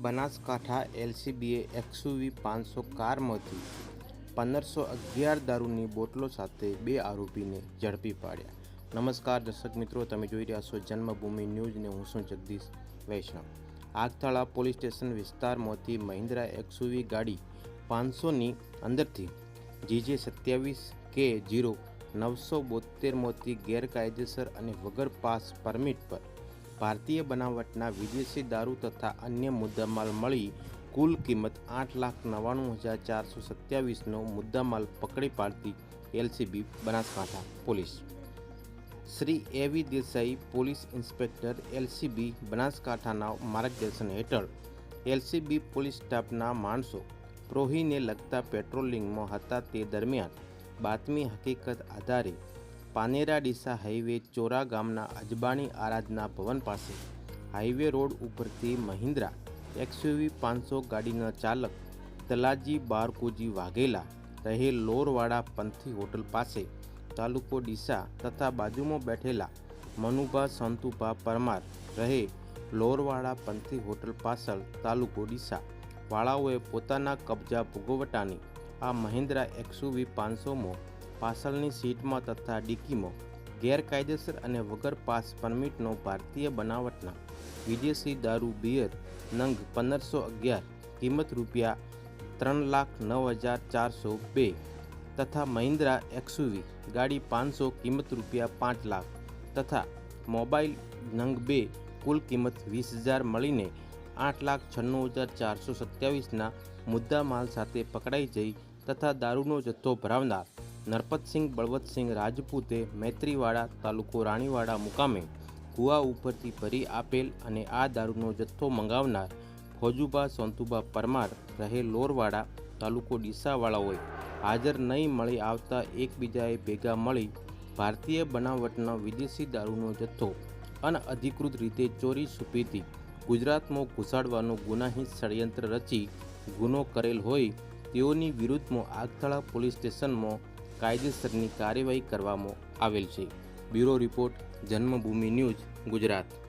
Banaskantha એલસીબીએ XUV પાંચસો કારમાંથી પંદરસો અગિયાર દારૂની બોટલો સાથે બે આરોપીને ઝડપી પાડ્યા. નમસ્કાર, દર્શક મિત્રો, તમે જોઈ રહ્યા છો જન્મભૂમિ ન્યૂઝ ને હું છું જગદીશ વૈષ્ણવ. આગથાળા પોલીસ સ્ટેશન વિસ્તારમાંથી મહિન્દ્રા એક્સયુવી ગાડી પાંચસોની અંદરથી જીજે સત્યાવીસ કે જીરો નવસો બોતેરમાંથી ગેરકાયદેસર અને વગર પાસ પરમિટ પર ભારતીય બનાવટના વિદેશી દારૂ તથા અન્ય મુદ્દામાલ મળી કુલ કિંમત આઠ લાખ નવ્વાણું હજાર ચારસો સત્યાવીસનો મુદ્દામાલ પકડી પાડતી એલસીબી બનાસકાંઠા પોલીસ. શ્રી એવી દેસાઈ પોલીસ ઇન્સ્પેક્ટર એલસીબી બનાસકાંઠાના માર્ગદર્શન હેઠળ એલસીબી પોલીસ સ્ટાફના માણસો પ્રોહીને લગતા પેટ્રોલિંગમાં હતા તે દરમિયાન બાતમી હકીકત આધારે પાનેરા ડીસા હાઈવે ચોરા ગામના અજબાણી આરાધના ભવન પાસે હાઈવે રોડ ઉપરથી મહિન્દ્રા એક્સયુવી પાંચસો ગાડીના ચાલક તલાજી બારકોજી વાઘેલા રહે લોરવાડા પંથી હોટલ પાસે તાલુકો ડીસા તથા બાજુમાં બેઠેલા મનુભા સંતુભા પરમાર રહે લોરવાડા પંથી હોટલ પાછળ તાલુકો ડીસા. વાળાઓએ પોતાના કબજા ભોગવટાની આ મહિન્દ્રા એક્સયુવી પાંચસોમાં પાછળની સીટમાં તથા ડિક્કીમાં ગેરકાયદેસર અને વગર પાસ પરમિટનો ભારતીય બનાવટના વિદેશી દારૂ બિયર નંગ પંદરસો અગિયાર, કિંમત રૂપિયા ત્રણ લાખ નવ હજાર ચારસો બે તથા મહિન્દ્રા એક્સયુવી ગાડી પાંચસો, કિંમત રૂપિયા પાંચ લાખ તથા મોબાઈલ નંગ બે, કુલ કિંમત વીસ હજાર મળીને આઠ લાખ છન્નું હજાર ચારસો સત્યાવીસના મુદ્દા માલ સાથે પકડાઈ જઈ તથા દારૂનો જથ્થો ભરાવનાર નરપતસિંહ, બળવતસિંહ રાજપૂતે મૈત્રીવાડા તાલુકો રાણીવાડા મુકામે કુવા ઉપરથી ભરી આપેલ અને આ દારૂનો જથ્થો મંગાવનાર ફોજુબા સોંતુબા પરમાર રહે લોરવાડા તાલુકો ડીસાવાળાઓએ હાજર નહીં મળી આવતા એકબીજાએ ભેગા મળી ભારતીય બનાવટનો વિદેશી દારૂનો જથ્થો અનઅધિકૃત રીતે ચોરી છુપીથી ગુજરાતમાં ઘુસાડવાનો ગુનાહિત ષડયંત્ર રચી ગુનો કરેલ હોય તેઓની વિરુદ્ધમાં આગથળા પોલીસ સ્ટેશનમાં કાયદેસરની કાર્યવાહી કરવામાં આવેલ છે. Bureau report Janmabhoomi news Gujarat.